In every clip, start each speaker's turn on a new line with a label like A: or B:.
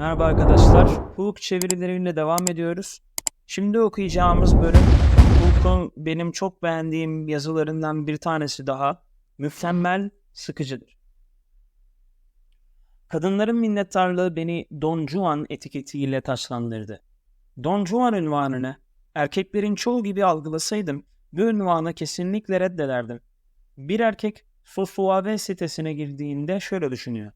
A: Merhaba arkadaşlar. Hukuk çevirileriyle devam ediyoruz. Şimdi okuyacağımız bölüm Hukuk'un benim çok beğendiğim yazılarından bir tanesi daha. Mükemmel sıkıcıdır. Kadınların minnettarlığı beni Don Juan etiketiyle taşlandırdı. Don Juan ünvanını erkeklerin çoğu gibi algılasaydım bu ünvanı kesinlikle reddederdim. Bir erkek Sosuave sitesine girdiğinde şöyle düşünüyor.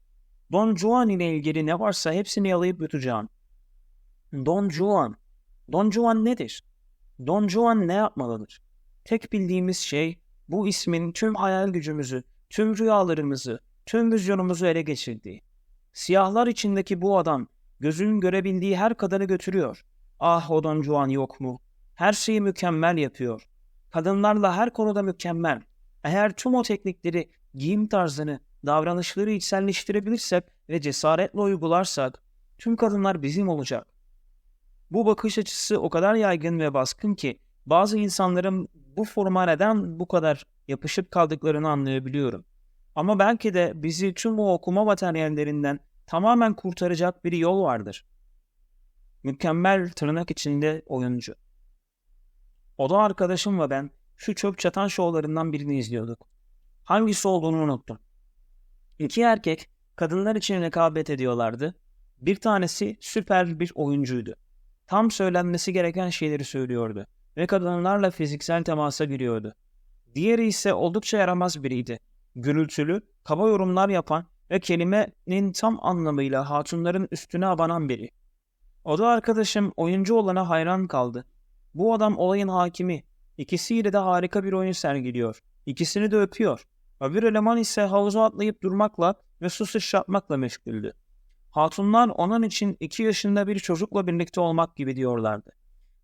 A: Don Juan ile ilgili ne varsa hepsini yalayıp yutacağım. Don Juan. Don Juan nedir? Don Juan ne yapmalıdır? Tek bildiğimiz şey bu ismin tüm hayal gücümüzü, tüm rüyalarımızı, tüm vizyonumuzu ele geçirdiği. Siyahlar içindeki bu adam gözünün görebildiği her kadını götürüyor. Ah o Don Juan yok mu? Her şeyi mükemmel yapıyor. Kadınlarla her konuda mükemmel. Eğer tüm o teknikleri, giyim tarzını, davranışları içselleştirebilirsek ve cesaretle uygularsak tüm kadınlar bizim olacak. Bu bakış açısı o kadar yaygın ve baskın ki bazı insanların bu forma neden bu kadar yapışıp kaldıklarını anlayabiliyorum. Ama belki de bizi tüm o okuma materyallerinden tamamen kurtaracak bir yol vardır. Mükemmel tırnak içinde oyuncu. O da arkadaşım ve ben şu çöp çatan şovlarından birini izliyorduk. Hangisi olduğunu unuttum. İki erkek kadınlar için rekabet ediyorlardı. Bir tanesi süper bir oyuncuydu. Tam söylenmesi gereken şeyleri söylüyordu ve kadınlarla fiziksel temasa giriyordu. Diğeri ise oldukça yaramaz biriydi. Gürültülü, kaba yorumlar yapan ve kelimenin tam anlamıyla hatunların üstüne abanan biri. O da arkadaşım oyuncu olana hayran kaldı. Bu adam olayın hakimi. İkisiyle de harika bir oyun sergiliyor. İkisini de öpüyor. Öbür eleman ise havuza atlayıp durmakla ve su sıçratmakla meşguldü. Hatunlar onun için iki yaşında bir çocukla birlikte olmak gibi diyorlardı.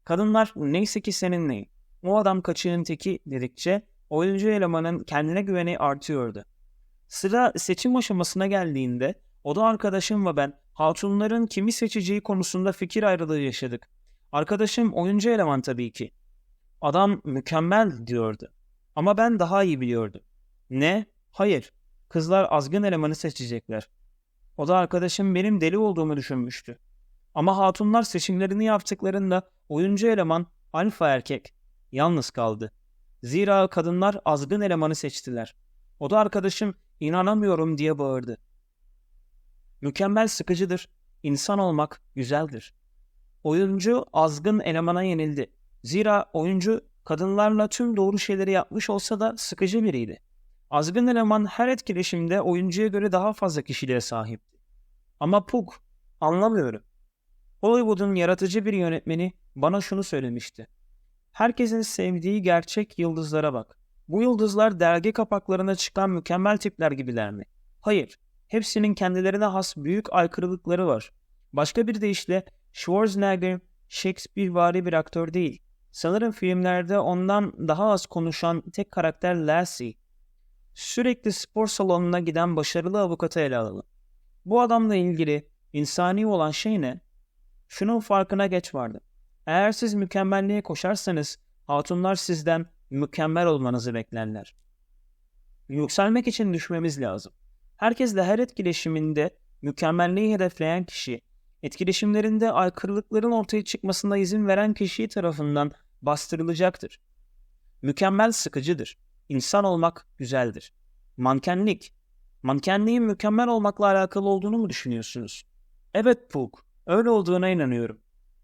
A: Kadınlar neyse ki seninleyim. O adam kaçığın teki dedikçe oyuncu elemanın kendine güveni artıyordu. Sıra seçim aşamasına geldiğinde o da arkadaşım ve ben hatunların kimi seçeceği konusunda fikir ayrılığı yaşadık. Arkadaşım oyuncu eleman tabii ki. Adam mükemmel diyordu. Ama ben daha iyi biliyordum. Ne? Hayır. Kızlar azgın elemanı seçecekler. O da arkadaşım benim deli olduğumu düşünmüştü. Ama hatunlar seçimlerini yaptıklarında oyuncu eleman alfa erkek yalnız kaldı. Zira kadınlar azgın elemanı seçtiler. O da arkadaşım inanamıyorum diye bağırdı. Mükemmel sıkıcıdır. İnsan olmak güzeldir. Oyuncu azgın elemana yenildi. Zira oyuncu kadınlarla tüm doğru şeyleri yapmış olsa da sıkıcı biriydi. Azgın eleman her etkileşimde oyuncuya göre daha fazla kişiliğe sahipti. Ama Pug, anlamıyorum. Hollywood'un yaratıcı bir yönetmeni bana şunu söylemişti. Herkesin sevdiği gerçek yıldızlara bak. Bu yıldızlar dergi kapaklarına çıkan mükemmel tipler gibiler mi? Hayır. Hepsinin kendilerine has büyük aykırılıkları var. Başka bir deyişle Schwarzenegger Shakespeare'vari bir aktör değil. Sanırım filmlerde ondan daha az konuşan tek karakter Lassie. Sürekli spor salonuna giden başarılı avukatı ele alalım. Bu adamla ilgili insani olan şey ne? Şunun farkına geç vardı. Eğer siz mükemmelliğe koşarsanız hatunlar sizden mükemmel olmanızı beklerler. Yükselmek için düşmemiz lazım. Herkesle her etkileşiminde mükemmelliği hedefleyen kişi, etkileşimlerinde aykırılıkların ortaya çıkmasına izin veren kişi tarafından bastırılacaktır. Mükemmel sıkıcıdır. İnsan olmak güzeldir. Mankenlik. Mankenliğin mükemmel olmakla alakalı olduğunu mu düşünüyorsunuz? Evet Pug, öyle olduğuna inanıyorum.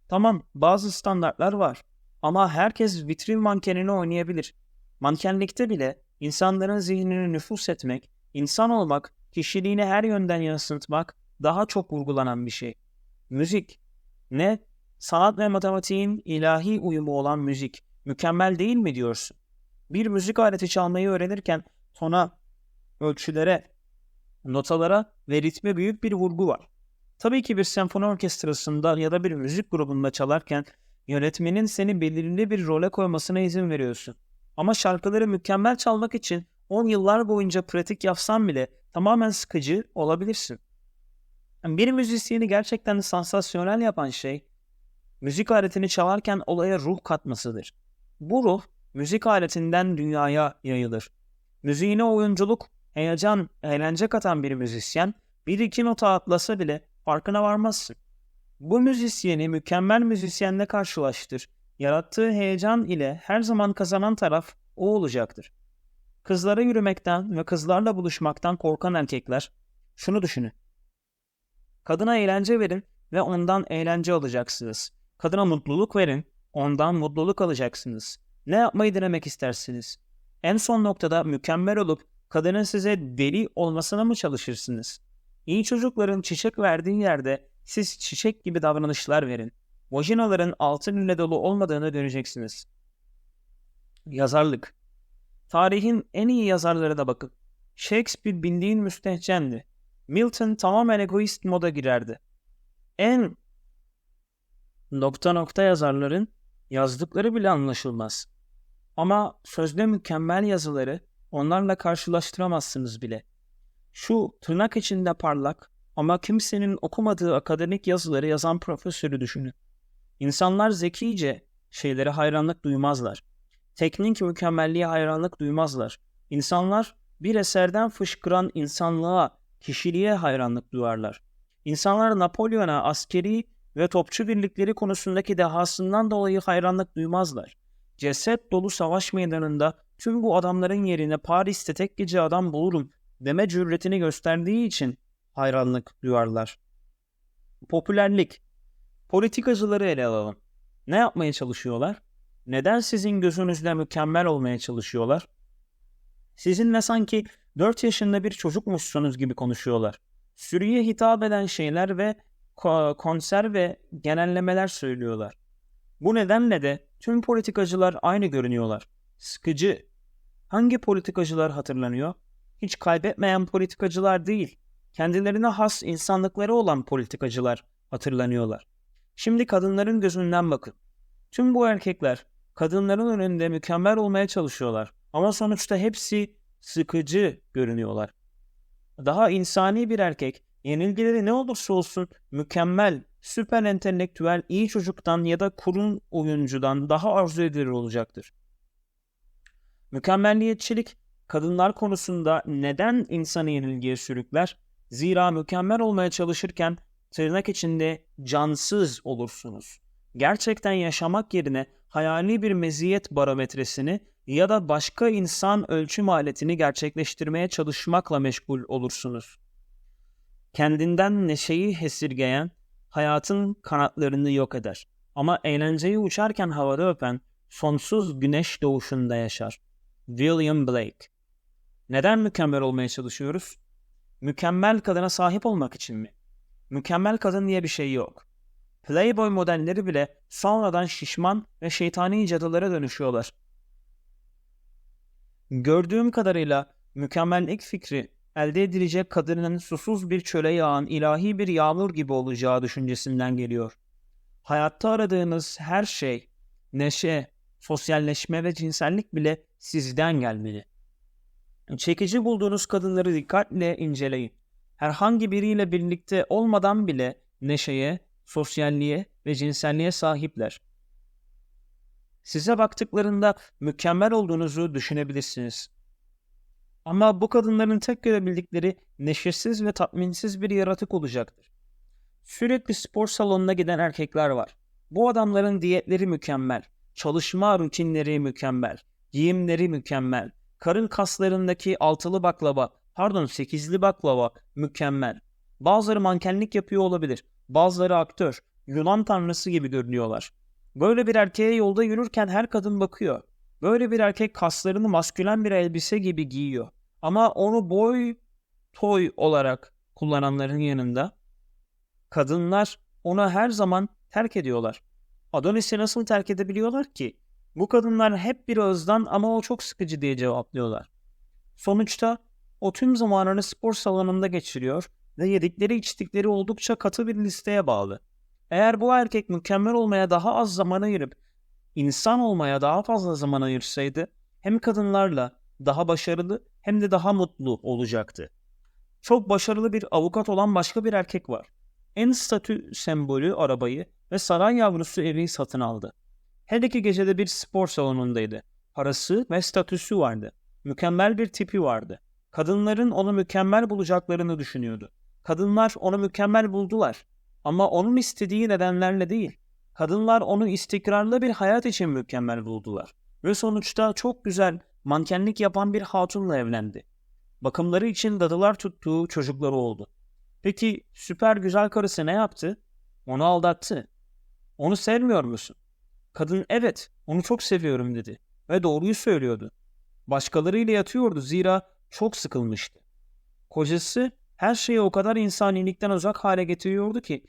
A: Tamam, bazı standartlar var. Ama herkes vitrin mankenini oynayabilir. Mankenlikte bile insanların zihnini nüfus etmek, insan olmak, kişiliğini her yönden yansıtmak daha çok vurgulanan bir şey. Müzik. Ne? Sanat ve matematiğin ilahi uyumu olan müzik. Mükemmel değil mi diyorsun? Bir müzik aleti çalmayı öğrenirken tona, ölçülere, notalara ve ritme büyük bir vurgu var. Tabii ki bir senfoni orkestrasında ya da bir müzik grubunda çalarken yönetmenin seni belirli bir role koymasına izin veriyorsun. Ama şarkıları mükemmel çalmak için 10 yıllar boyunca pratik yapsan bile tamamen sıkıcı olabilirsin. Bir müzisyeni gerçekten sansasyonel yapan şey, müzik aletini çalarken olaya ruh katmasıdır. Bu ruh, müzik aletinden dünyaya yayılır. Müziğine oyunculuk, heyecan, eğlence katan bir müzisyen, bir iki nota atlasa bile farkına varmazsın. Bu müzisyeni mükemmel müzisyenle karşılaştır. Yarattığı heyecan ile her zaman kazanan taraf o olacaktır. Kızlara yürümekten ve kızlarla buluşmaktan korkan erkekler şunu düşünün. Kadına eğlence verin ve ondan eğlence alacaksınız. Kadına mutluluk verin, ondan mutluluk alacaksınız. Ne yapmayı denemek istersiniz? En son noktada mükemmel olup kadının size deli olmasına mı çalışırsınız? İyi çocukların çiçek verdiği yerde siz çiçek gibi davranışlar verin. Vajinaların altın ile dolu olmadığını göreceksiniz. Yazarlık Tarihin en iyi yazarları da bakın. Shakespeare bildiğin müstehcendi. Milton tamamen egoist moda girerdi. En nokta nokta yazarların yazdıkları bile anlaşılmaz. Ama sözde mükemmel yazıları onlarla karşılaştıramazsınız bile. Şu tırnak içinde parlak ama kimsenin okumadığı akademik yazıları yazan profesörü düşünün. İnsanlar zekice şeylere hayranlık duymazlar. Teknik mükemmelliğe hayranlık duymazlar. İnsanlar bir eserden fışkıran insanlığa, kişiliğe hayranlık duyarlar. İnsanlar Napolyon'a askeri ve topçu birlikleri konusundaki dehasından dolayı hayranlık duymazlar. Ceset dolu savaş meydanında tüm bu adamların yerine Paris'te tek gece adam bulurum deme cüretini gösterdiği için hayranlık duyarlar. Popülerlik. Politikacıları ele alalım. Ne yapmaya çalışıyorlar? Neden sizin gözünüzde mükemmel olmaya çalışıyorlar? Sizinle sanki 4 yaşında bir çocukmuşsunuz gibi konuşuyorlar. Sürüye hitap eden şeyler ve konser ve genellemeler söylüyorlar. Bu nedenle de tüm politikacılar aynı görünüyorlar. Sıkıcı. Hangi politikacılar hatırlanıyor? Hiç kaybetmeyen politikacılar değil. Kendilerine has insanlıkları olan politikacılar hatırlanıyorlar. Şimdi kadınların gözünden bakın. Tüm bu erkekler kadınların önünde mükemmel olmaya çalışıyorlar. Ama sonuçta hepsi sıkıcı görünüyorlar. Daha insani bir erkek yenilgileri ne olursa olsun mükemmel, süper entelektüel, iyi çocuktan ya da kurun oyuncudan daha arzu edilir olacaktır. Mükemmelliyetçilik kadınlar konusunda neden insanı yenilgiye sürükler? Zira mükemmel olmaya çalışırken tırnak içinde cansız olursunuz. Gerçekten yaşamak yerine hayali bir meziyet barometresini ya da başka insan ölçüm aletini gerçekleştirmeye çalışmakla meşgul olursunuz. Kendinden neşeyi esirgeyen hayatın kanatlarını yok eder. Ama eğlenceyi uçarken havada öpen sonsuz güneş doğuşunda yaşar. William Blake Neden mükemmel olmaya çalışıyoruz? Mükemmel kadına sahip olmak için mi? Mükemmel kadın diye bir şey yok. Playboy modelleri bile sonradan şişman ve şeytani cadılara dönüşüyorlar. Gördüğüm kadarıyla mükemmellik fikri elde edilecek kadının susuz bir çöle yağan ilahi bir yağmur gibi olacağı düşüncesinden geliyor. Hayatta aradığınız her şey, neşe, sosyalleşme ve cinsellik bile sizden gelmeli. Çekici bulduğunuz kadınları dikkatle inceleyin. Herhangi biriyle birlikte olmadan bile neşeye, sosyalliğe ve cinselliğe sahipler. Size baktıklarında mükemmel olduğunuzu düşünebilirsiniz. Ama bu kadınların tek görebildikleri neşesiz ve tatminsiz bir yaratık olacaktır. Sürekli spor salonuna giden erkekler var. Bu adamların diyetleri mükemmel, çalışma rutinleri mükemmel, giyimleri mükemmel, karın kaslarındaki altılı baklava, pardon sekizli baklava mükemmel. Bazıları mankenlik yapıyor olabilir, bazıları aktör, Yunan tanrısı gibi görünüyorlar. Böyle bir erkeğe yolda yürürken her kadın bakıyor. Böyle bir erkek kaslarını maskülen bir elbise gibi giyiyor. Ama onu boy toy olarak kullananların yanında kadınlar onu her zaman terk ediyorlar. Adonis'i nasıl terk edebiliyorlar ki? Bu kadınlar hep bir özdan ama o çok sıkıcı diye cevaplıyorlar. Sonuçta o tüm zamanını spor salonunda geçiriyor ve yedikleri içtikleri oldukça katı bir listeye bağlı. Eğer bu erkek mükemmel olmaya daha az zaman ayırıp insan olmaya daha fazla zaman ayırsaydı hem kadınlarla daha başarılı hem de daha mutlu olacaktı. Çok başarılı bir avukat olan başka bir erkek var. En statü sembolü arabayı ve saray yavrusu evi satın aldı. Her iki gecede bir spor salonundaydı. Parası ve statüsü vardı. Mükemmel bir tipi vardı. Kadınların onu mükemmel bulacaklarını düşünüyordu. Kadınlar onu mükemmel buldular. Ama onun istediği nedenlerle değil. Kadınlar onu istikrarlı bir hayat için mükemmel buldular. Ve sonuçta çok güzel mankenlik yapan bir hatunla evlendi. Bakımları için dadılar tuttuğu çocukları oldu. Peki süper güzel karısı ne yaptı? Onu aldattı. Onu sevmiyor musun? Kadın evet onu çok seviyorum dedi. Ve doğruyu söylüyordu. Başkalarıyla yatıyordu zira çok sıkılmıştı. Kocası her şeyi o kadar insanilikten uzak hale getiriyordu ki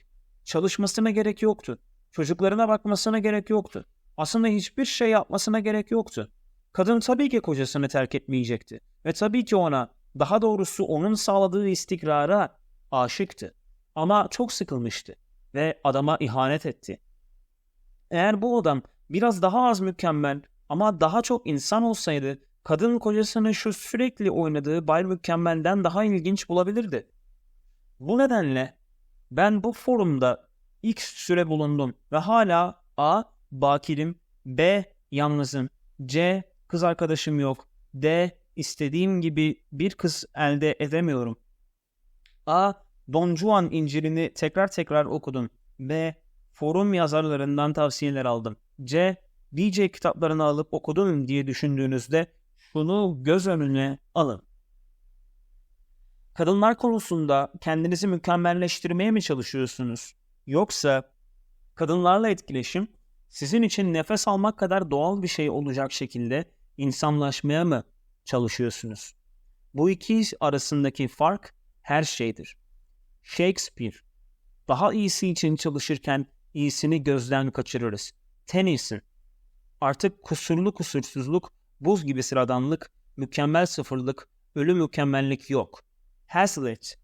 A: çalışmasına gerek yoktu. Çocuklarına bakmasına gerek yoktu. Aslında hiçbir şey yapmasına gerek yoktu. Kadın tabii ki kocasını terk etmeyecekti. Ve tabii ki ona, daha doğrusu onun sağladığı istikrara aşıktı. Ama çok sıkılmıştı ve adama ihanet etti. Eğer bu adam biraz daha az mükemmel ama daha çok insan olsaydı kadın kocasını şu sürekli oynadığı Bay Mükemmel'den daha ilginç bulabilirdi. Bu nedenle ben bu forumda ilk süre bulundum ve hala A. Bakirim B. Yalnızım C. Kız arkadaşım yok D. istediğim gibi bir kız elde edemiyorum. A. Don Juan İncil'ini tekrar tekrar okudum. B. Forum yazarlarından tavsiyeler aldım. C. DJ kitaplarını alıp okudum diye düşündüğünüzde şunu göz önüne alın. Kadınlar konusunda kendinizi mükemmelleştirmeye mi çalışıyorsunuz? Yoksa kadınlarla etkileşim sizin için nefes almak kadar doğal bir şey olacak şekilde insanlaşmaya mı çalışıyorsunuz? Bu iki arasındaki fark her şeydir. Shakespeare, daha iyisi için çalışırken iyisini gözden kaçırırız. Tennyson, artık kusurlu kusursuzluk, buz gibi sıradanlık, mükemmel sıfırlık, ölü mükemmellik yok. Hazlitt,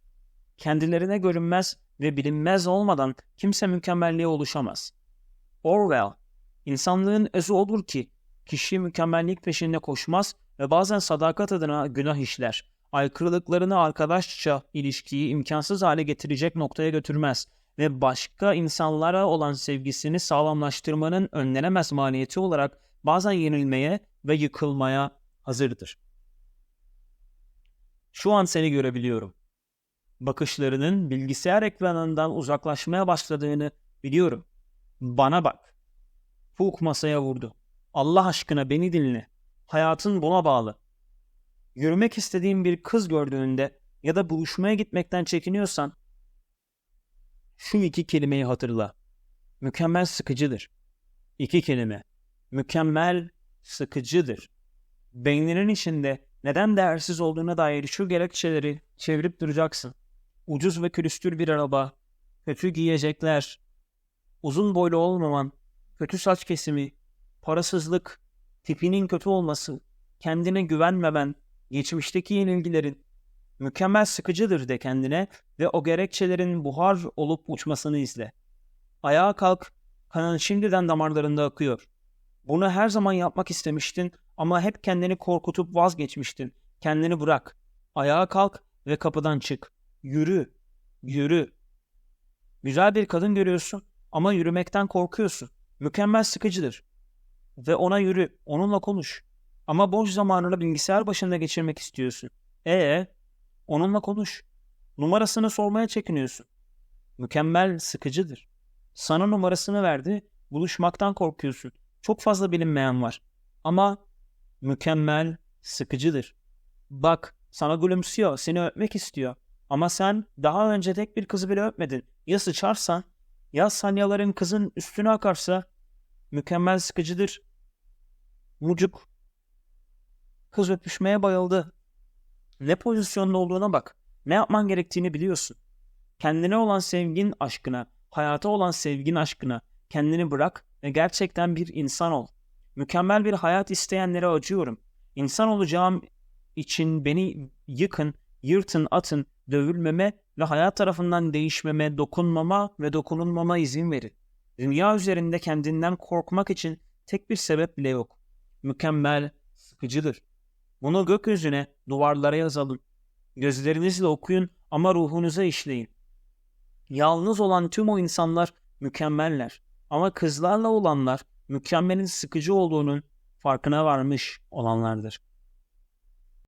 A: kendilerine görünmez ve bilinmez olmadan kimse mükemmelliğe oluşamaz. Orwell, insanlığın özü olur ki kişi mükemmellik peşinde koşmaz ve bazen sadakat adına günah işler. Aykırılıklarını arkadaşça ilişkiyi imkansız hale getirecek noktaya götürmez ve başka insanlara olan sevgisini sağlamlaştırmanın önlenemez maliyeti olarak bazen yenilmeye ve yıkılmaya hazırdır. Şu an seni görebiliyorum. Bakışlarının bilgisayar ekranından uzaklaşmaya başladığını biliyorum. Bana bak. Fuk masaya vurdu. Allah aşkına beni dinle. Hayatın buna bağlı. Yürümek istediğin bir kız gördüğünde ya da buluşmaya gitmekten çekiniyorsan şu iki kelimeyi hatırla. Mükemmel sıkıcıdır. İki kelime. Mükemmel sıkıcıdır. Beyninin içinde neden değersiz olduğuna dair şu gerekçeleri çevirip duracaksın. Ucuz ve külüstür bir araba, kötü giyecekler, uzun boylu olmaman, kötü saç kesimi, parasızlık, tipinin kötü olması, kendine güvenmemen, geçmişteki yenilgilerin, mükemmel sıkıcıdır de kendine ve o gerekçelerin buhar olup uçmasını izle. Ayağa kalk, kanın şimdiden damarlarında akıyor. Bunu her zaman yapmak istemiştin ama hep kendini korkutup vazgeçmiştin. Kendini bırak. Ayağa kalk ve kapıdan çık. Yürü. Yürü. Güzel bir kadın görüyorsun ama yürümekten korkuyorsun. Mükemmel sıkıcıdır. Ve ona yürü, onunla konuş. Ama boş zamanını bilgisayar başında geçirmek istiyorsun. Ee, onunla konuş. Numarasını sormaya çekiniyorsun. Mükemmel sıkıcıdır. Sana numarasını verdi, buluşmaktan korkuyorsun. Çok fazla bilinmeyen var. Ama mükemmel sıkıcıdır. Bak, sana gülümsüyor, seni öpmek istiyor. Ama sen daha önce tek bir kızı bile öpmedin. Ya sıçarsan, ya sanyaların kızın üstüne akarsa mükemmel sıkıcıdır. Mucuk. Kız öpüşmeye bayıldı. Ne pozisyonda olduğuna bak. Ne yapman gerektiğini biliyorsun. Kendine olan sevgin aşkına, hayata olan sevgin aşkına kendini bırak ve gerçekten bir insan ol. Mükemmel bir hayat isteyenlere acıyorum. İnsan olacağım için beni yıkın, yırtın, atın, dövülmeme ve hayat tarafından değişmeme, dokunmama ve dokunulmama izin verin. Dünya üzerinde kendinden korkmak için tek bir sebep bile yok. Mükemmel, sıkıcıdır. Bunu gökyüzüne, duvarlara yazalım. Gözlerinizle okuyun ama ruhunuza işleyin. Yalnız olan tüm o insanlar mükemmeller. Ama kızlarla olanlar mükemmelin sıkıcı olduğunun farkına varmış olanlardır.